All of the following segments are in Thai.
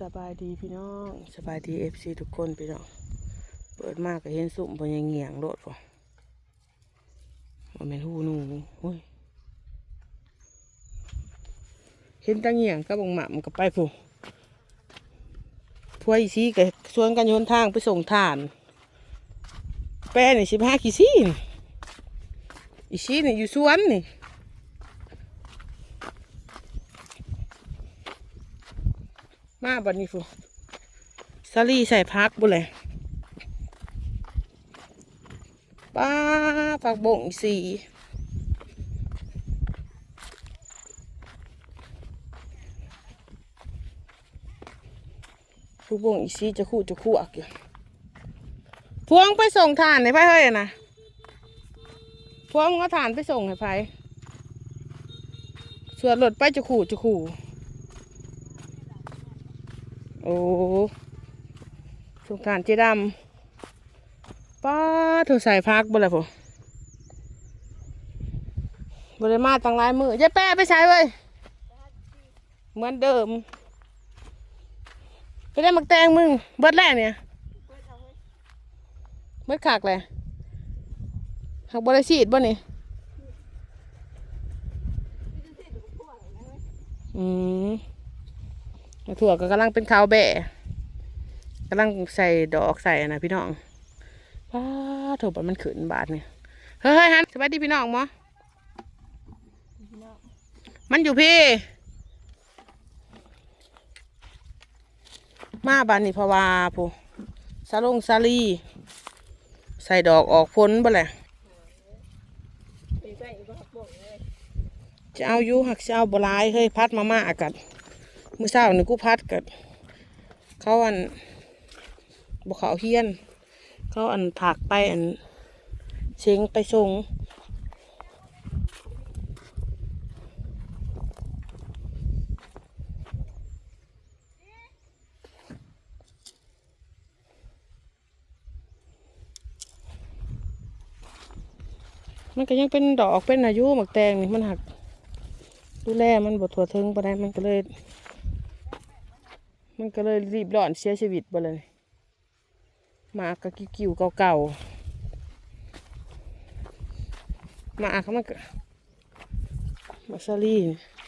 สบายดีพี่น้องสบายดีเอฟซีทุกคนพี่น้องเปิดมากก็เห็นสุ่มพยังเงียงโลดก่อมันเป็นหูหนูอุ้ยเห็นตั้งเงียงก็บงหม่ำกับไปผู้พวยอีซีก็ชวนกันโยนทางไปส่งทาน แป้นี่สิบห้ากี่ซี่นี่อีซีนี่อยู่สวนนี่ มาบัดนี้ฟูสาลี่ใส่พักบุเลยป้าผักบงอีสีผักบงอีสีจะคู่จะคู่อักอยู่พวงไปส่งฐานให้ไพ่เฮ้ยนะพวงมึงเอาฐานไปส่งให้ไพ่ส่วนรถไปจะขู่จะขู่ อ้สงการเจดำป้าเธอใส่พักบ่เลยผมบริมาตั้งหลายมือยายแป้ไปใช้เว้ยเหมือนเดิม ไปได้มักแตงมึง เบิดแรกเนี่ย เบิดขากเลยหักบริสีดบ่นี่อืม ถั่วก็กำลังเป็นข้าวแบะกำลังใส่ดอกใส่นะพี่น้องว้าโถบมันขืนบาทเนี่ยเฮ้ยฮันสวัสดีพี่น้องมอมันอยู่พี่ มาบานนี่พาวาผู้ซาลงซาลีใส่ดอกออกพ้นบ่แหละจะเอาอยู่หักจะเอาบลายเฮ้ยพัดมาม่ากัน มื่อเช้านี่กูพัดกับเขาอันบกเขาเฮียน เขาอันผักไปอันเชิงไปส่งมันก็ยังเป็นดอกเป็นอายุหมักแตงนี่มันหักดูแลมันบดถั่วถึงไปได้มันก็เลย มันก็เลยรีบร้อนเสียชีวิตไปเลยมากก็กิ้วเก่าๆมาเขามันก็มาซาลี่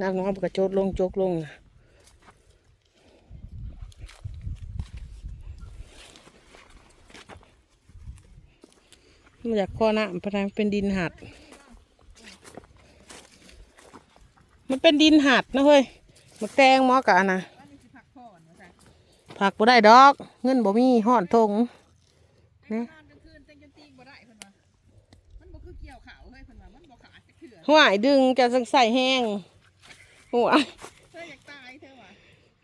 น้ำน้องมันก็โจดลงโจกลงนะมันอยากข้อน้ำเพราะนั้นเป็นดินหัด มันเป็นดินหัดนะเฮ้ยมันแตงมอกะนะ ผักบ่ได้ดอก เงินบ่มีห่อนทงนอนกลางคืนเต็งจนตีบ่ได้เพิ่นว่ามันบ่คือเกี่ยวขาวเฮ้ยเพิ่นว่ามันบ่ขาดจะเถื่อห่วยดึงจะสังใส่แห้งหัวเธออยากตายเธอว่ะ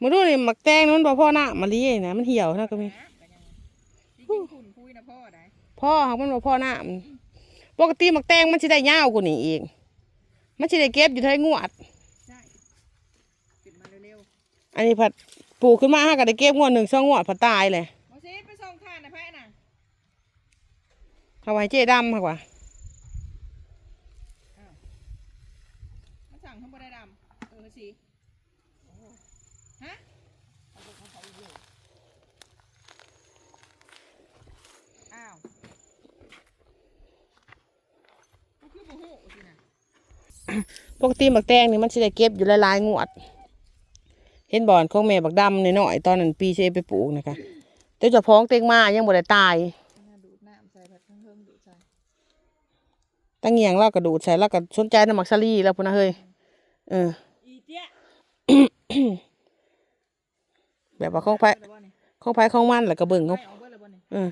มาดูนี่หมักแตงนั้นบ่พ่อหน้ามาลีนะมันเหี่ยวนะก็มีนะก็ยังสิกินขุ่นคุยนะพ่อได้พ่อหักมันบ่พ่อหน้ามันปกติหมักแตงมันสิได้ยาวกว่านี้อีกมันสิได้เก็บอยู่เท่างวดใช่ขึ้นมาเร็วอันนี้ผัด ปลูกขึ้นมาห้าก็ได้เก็บงวดหนึ่งสองงวดผัดตายเลยๆบ่สิไปส่งทานนะแพ้น่ะเอาไว้เจ๊ดำค่ะว่ามันสั่งเพิ่นบ่ได้ดำเออสิฮะอ้าวมันคือบ่ฮู้สิน่ะปกติหมักแตงนี่มันสิได้เก็บอยู่หลายๆงวด เห็นบ่อนของแม่บักดำน้อยๆตอนนั้นปีเชไปปลูกนะคะแต่เจ้าพ้องเต็งมายังบ่ได้ตายน่าดูดน้ำใส่แบบเพิ่งๆดูดใส่ตั้งเงียงเรากระดูดใส่แล้วก็สนใจน้ำหมักซาลี่แล้วพุ่นนะเฮ้ยเอออีเตี้ยแบบว่าของไผแล้วบ่นี่ของไผของมันแล้วก็เบิ่งไปของเอาเบิดแล้วบ่นี่เออ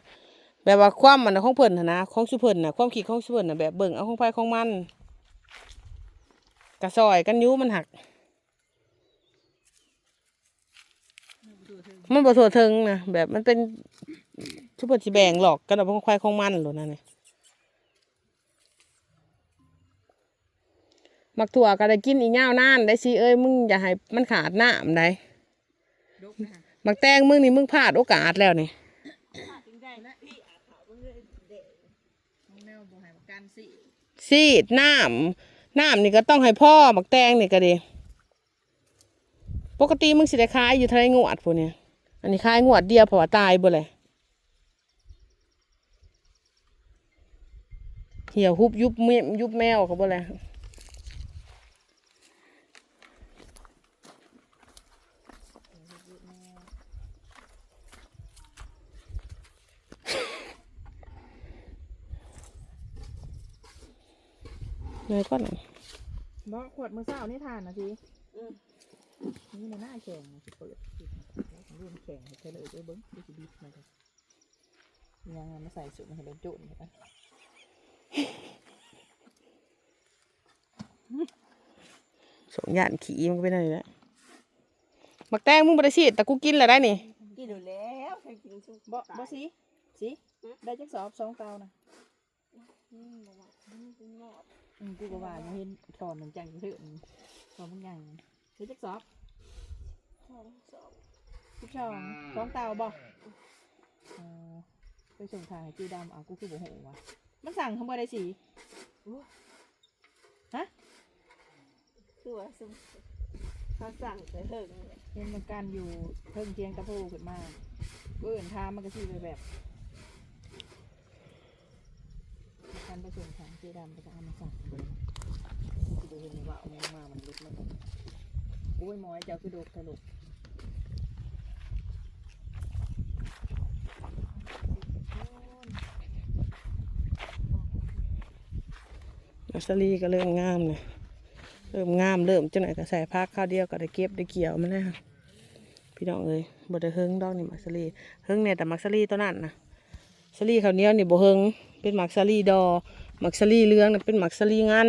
แบบว่าความมันน่ะของเพิ่นน่ะนะของสุเพิ่นน่ะความคิดของสุเพิ่นน่ะแบบเบิ่งเอาของไผของมันกระซอยกันอยูมันหัก ดูเถอะ มันบ่ทั่วถึงนะแบบมันเป็นสุเพิ่นสิแบ่งหลอกกันเอาของไผของมันโลดนั่นนี่มักถั่วก็ได้กินอีกยาวนานได้สิเอ้ยมึงอย่าให้มันขาดน้ำได้ดกนะฮะมักแตงมึงนี่มึงพลาดโอกาสแล้วนี่ถึงได้นะพี่อาขาวเบิ่งเลยเด็กน้องแนวบ่ให้ประกันสิซีดน้ำน้ำนี่ก็ต้องให้พ่อมักแตงนี่ก็ดี ปกติมึงสิได้ขายอยู่ทะเลงวดพวกเนี้ย อันนี้ขายงวดเดียวเพราะว่าตายบ่เลยเหี่ยวหุบยุบเมยุบแมวเขาบ่เลยเนยก้อนน่ะบ่ขวดมือเศร้านี่ทานนะสินี่ในหน้าแข็งนะสิเปิดเรื่องแข็งให้เธอเลยด้วยเบิ้งดูสิบีบมาเลยยังมาใส่สุดมาให้เราจุ่นไปสมยานขี่มันก็เป็นอะไรแล้วมักแตงมึงบ่ได้ฉีดแต่กูกินแล้วได้นี่กินอยู่แล้วเคยกินซุปบ่บ่สิสิได้จักสอบสองเตานะอืมกูก็ว่าเห็นถอนหนึ่งจังเถื่อนถอนมันใหญ่ได้จักสอบสองสอบ ทุกช่องสองเตาบ่เออไปส่งทางให้จีดำอะกูคือบ่โหวะมันสั่งทำบ่ได้สิคือว่าซุปเขาสั่งแต่เถิงเลยเห็นมันกันอยู่เพิ่งเทียงตะโพขึ้นมากูเอื่นทามมันก็สิไปแบบการไปส่งทางจีดำไปจะเอามาสั่งเลยกูดูเห็นว่าเอามามันลุกมาก่อนโอ้ยหมอยเจ้าคือโดกทะลุ มัสลีก็เริ่มงามเลยเริ่มงามเริ่มจังไหนก็ใส่พักข้าวเดียวก็ได้เก็บได้เกี่ยวมันแล้วพี่น้องเอ้ยบ่ได้เฮิงดอกนี่มักสลีเฮิงเนี่ยแต่มักสลีตัวนั้นนะสลีข้าวเหนียวนี่บ่เฮิงเป็นมักสลีดอมักสลีเลืองเป็นมักสลีงัน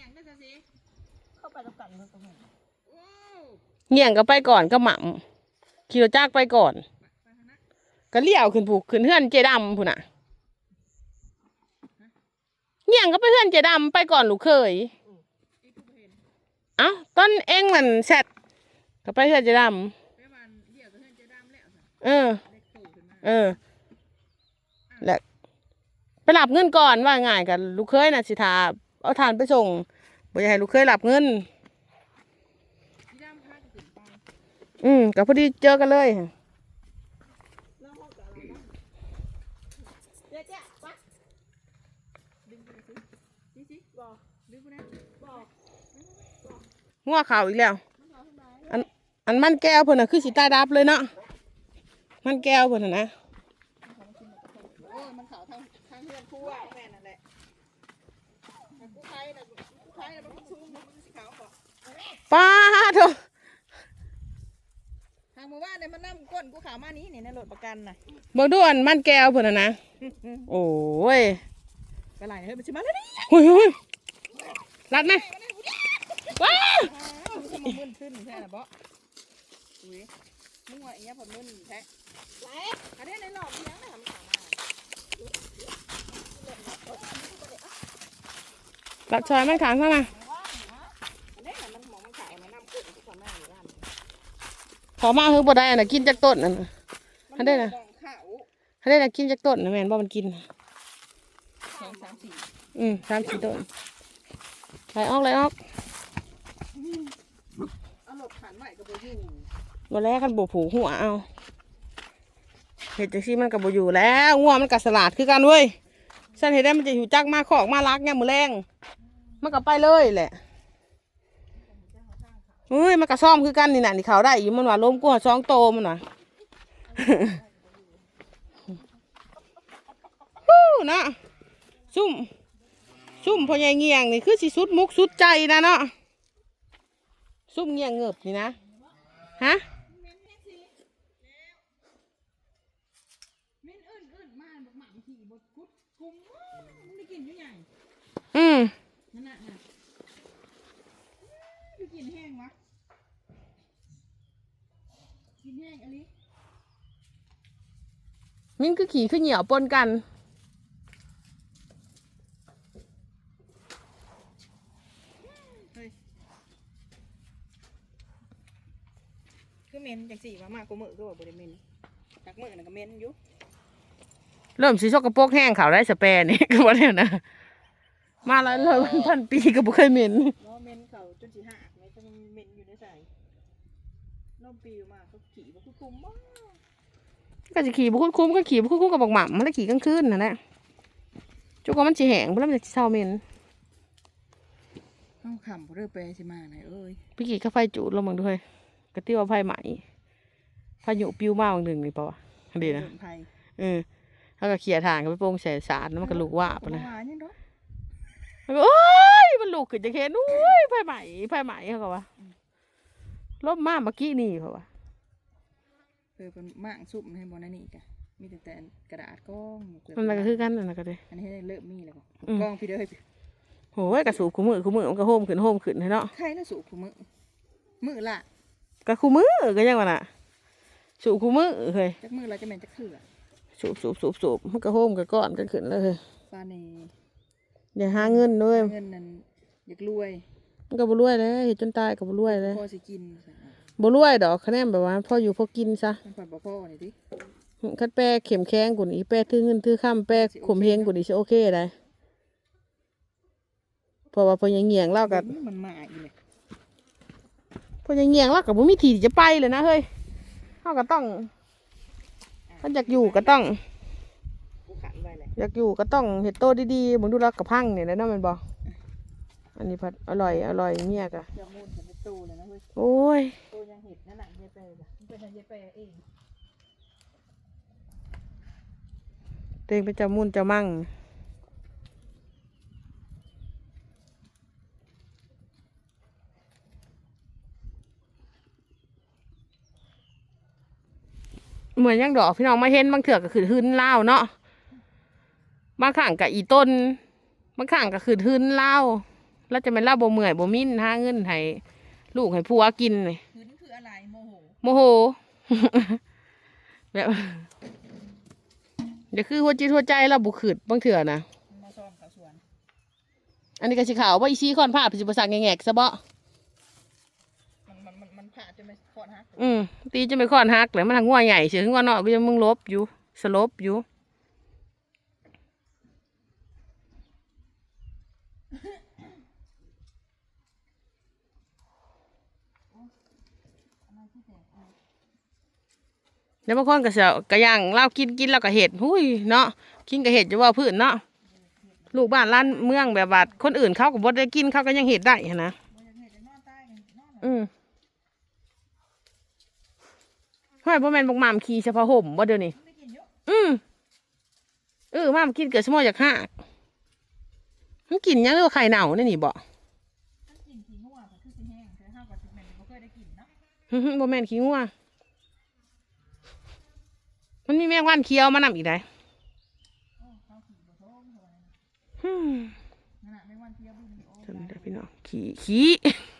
ยัง เงียงได้ซะสิเข้าไปต้องกันมันตรงไหนโอ้เงี่ยงก็ไปก่อนก็หม่ำขี่รถจักรไปก่อนไปหานะก็เลี้ยวขึ้นผูกขึ้นเฮือนเจดำพุ่นน่ะเงี่ยงก็ไปเฮือนเจดำไปก่อนลูกเคยไอ้กูบ่เห็นเอ้าต้นเอ็งมันแซดก็ไปเฮือนเจดไปวันเดี่ยวกับเพื่อนเจะดำแล้วสิำเออเล็กโตขึ้นมาเออและไปหลับเงินก่อนว่าง่ายกันลูกเคยน่ะสิทาเอาทานไปส่ง บ่อยากให้ลูกเคยหลับเงิน อืมก็พอดีเจอกันเลยแล้องกับอะไรนะเจ๊เจ๊ปะดึงไปเลยสิสิสิบอกดึงไปนะบอกงัวเขาอีกแล้ว อันอันมันแก้วเพิ่นน่ะคือสิตาดับเลยเนาะ มันแก้วเพิ่นน่ะนะโอ้ยมันเขาทางทางเพื่อนคู่แม่นั่นแหละกูใครน่ะ กูใครน่ะมันก็ชุ่มมันก็สีขาวก่อนป้าโถทางหมู่บ้านเนี่ยมันนั่งก้นกูขาวมานี้นี่ในรถประกันน่ะเบิ่งดูอันมันแก้วเพิ่นน่ะนะ โอ้ยกระไรเฮ้ยมันชิมาแล้วนี่หุยหุยรัดไหมว้ามึงทำมามึนขึ้นแท้น่ะบ่อุ้ยมึงว่าอีเงี้ยผลมึนแท้ไรอันนี้ในหลอกเลี้ยงน่ะมันขาวมา รัดชอยมันขางซะนะอันนี้น่ะมันหมองมันขาวนะน้ำกุ้งที่เขามาขอมาเฮือบ่ได้น่ะกินจากต้นน่ะมันนี้น่ะมองขาวให้ได้น่ะกินจากต้นน่ะแม่นบ่มันกินสองสามสี่อืมสามสี่ต้นไหลออกไหลออกเอาหลบขันใหม่ก็ไปอยู่บ่แล้วกันบ่ผูหัวเอาเฮ็ดจังซี่มันก็บ่อยู่แล้วงัวมันก็สลาดคือกันเว้ยฉันเฮ็ดได้มันจะอยู่จักมาขอกมารักยามมื้อแรง มันก็ไปเลยแหละเฮ้ยมันก็ซ่อมคือกันนี่น่ะนี่เขาได้อยู่มันว่าล้มกูหาสองโตมันว่ะฮู้นะซุ่มซุ่มพอใหญ่เงียงนี่คือสิสุดมุกสุดใจนะเนาะซุ่มเงียงเงือบนี่นะฮะอืม กินแห้งวะกินแห้งอะไรมิ้นคือขี่ขึ้นเหนียวปนกัน คือเมนจากสี่มามากกูมือก็บอกบริเมนจากมือน่ะก็เหม็นอยู่เริ่มสิสกปรกแห้งเขาได้สเปรนี่ ก็บ่ได้นะ มาแล้วเลยพันปีก็บ่เคยเหม็นล้อเหม็นเขาจนสิหักแม่จังเหม็นอยู่ในใส่ ลมปิวมาเขาขี่บ่คือคุมบ่ก็จะขี่บุคุ้มๆก็ขี่บุคุ้มๆกับบอกหม่ำมันแล้วขี่กลางคืนนั่นแหละจุกว่ามันสิแห้งบ่แล้วมันจะเศร้าเหม็นเฮาขำบ่เด้อแปรสิมาไหนเอ้ยพี่กี่ก็ไฟจูดลงมึงด้วยกระติ้วไฟไหมพายุปิวมาบางหนึ่งนี่ปะวะอันดีนะเดิไผเออแล้วก็เขี่ยทางกันไปโป่งใส่สารแล้วมันก็ลุกว่าบบ่ไปเลยหวานยังดอกมันก็โอ้ยมันลุกขึ้นจะเห็นอุ้ยไฟไหมไฟไหมเขาก็ว่า ลบมาเมื่อกี้นี่เขาว่าเออเป็นมากซุปให้บ่นั่นนี่กะมีแต่แต่กระดาษกล้องเกือบมันก็คือกันนั่นนะก็เลยอันนี้ให้เริ่มมีแล้วบ่อืม กล้องพี่เด้อเฮ้ยโหยกระสูบคู่มือคู่มือมันก็โฮมขึ้นโฮมขึ้นให้เนาะ ใครน่ะสูบมือมือละก็คู่มือก็ยังวะน่ะ สูบคู่มือเฮ้ยจักมือละจะแม่นจักเถื่อสูบสูบสูบสูบมันก็โฮมก็ก้อนกันขึ้นเลยปานนี้อย่าหาเงินด้วย เงินนั้นอยากรวย มันก็บ่รวยเลยเฮ็ดจนตายก็บ่รวยเลยพอสิกินบ่รวยดอกคะแนนแบบว่าพออยู่พอกินซะมันผ่อนบ่พอนี่ติคัดแปรเข็มแข้งกว่านี้แปรถือเงินถือข้ามแปรข่มเหงกว่านี้สิโอเคได้เพราะว่าพอยังเงียงๆเล่ากับมันมาอีกเลยพอยังเงียงๆเล่ากับบ่มีที่ที่จะไปเลยนะเฮ้ยเฮาก็ต้องถ้าอยากอยู่ก็ต้องกูขันไว้แหละอยากอยู่ก็ต้องเฮ็ดโตดีๆมึงดูแล้วกับพังนี่แหละเนาะแม่นบ่อั นนี้พัดอร่อยอร่อยเมียกะจะมูนกันในตู้เลยนะเว้ยโอ้ยตู้ยังเห็ดนั่นน่ะเยายแปรจ้ะมันเป็นเยายแปรเองเต็งเป็นเจ้ามุ่นเจ้ามั่งเหมือนยังดอกพี่น้องมาเห็นบางเถื่อก็คือหื้นเล่าวเนาะบางข้างกับอีต้นบางข้างก็คือหื้นเล่าว แล้วจะเป็นเล่าบ่เมื่อยบ่มิ้นหาเงินให้ลูกให้ผัวกินเลยคืนคืออะไรโมโหโมโห แบบเดี๋ยวคือหัวจิตหัวใจเราบุขืดบางเถื่อนะมันมาซ่อมกับสวน อันนี้ก็สิขาวว่าอีชี้คอนผ้าพิจิปสักแงกๆซะบ่มันมันมันมันผ่าจะไม่คอนฮักอืมตีจะไม่คอนฮักเลยมันทางงัวใหญ่เสืองัวเนาะก็ยังมึงลบอยู่ สลบอยู่ แล้วบางคนก็เสียกระย่างเหล้ากินกินแล้วก็เห็ดหุยเนาะกินก็เห็ดจะว่าพื้นเนาะลูกบ้านร้านเมืองแบบว่าคนอื่นเขาก็บ่ได้กินเขาก็ยังเห็ดได้นะมันยังเห็ดจะนอนใต้กันนอนอืมห้อยบ่แม่นบักหม่ำขี่เฉพาะห่มบ่เดี๋ยวนี้อืมเออม่ำกินเกิดสมอจากหักมันกินยังหรือว่าไข่เน่าเนี่ยนี่บ่ถ้า บ่แม่นขี้งัวมันมีแมงวันเคี้ยวมานำอีกได้โอ้ข้าวขี้บ่ท้องเท่าไหร่นะฮึ่มนั่นน่ะไม่วันเที่ยวบุญโอ้ จำได้พี่น้อง ขี้ขี้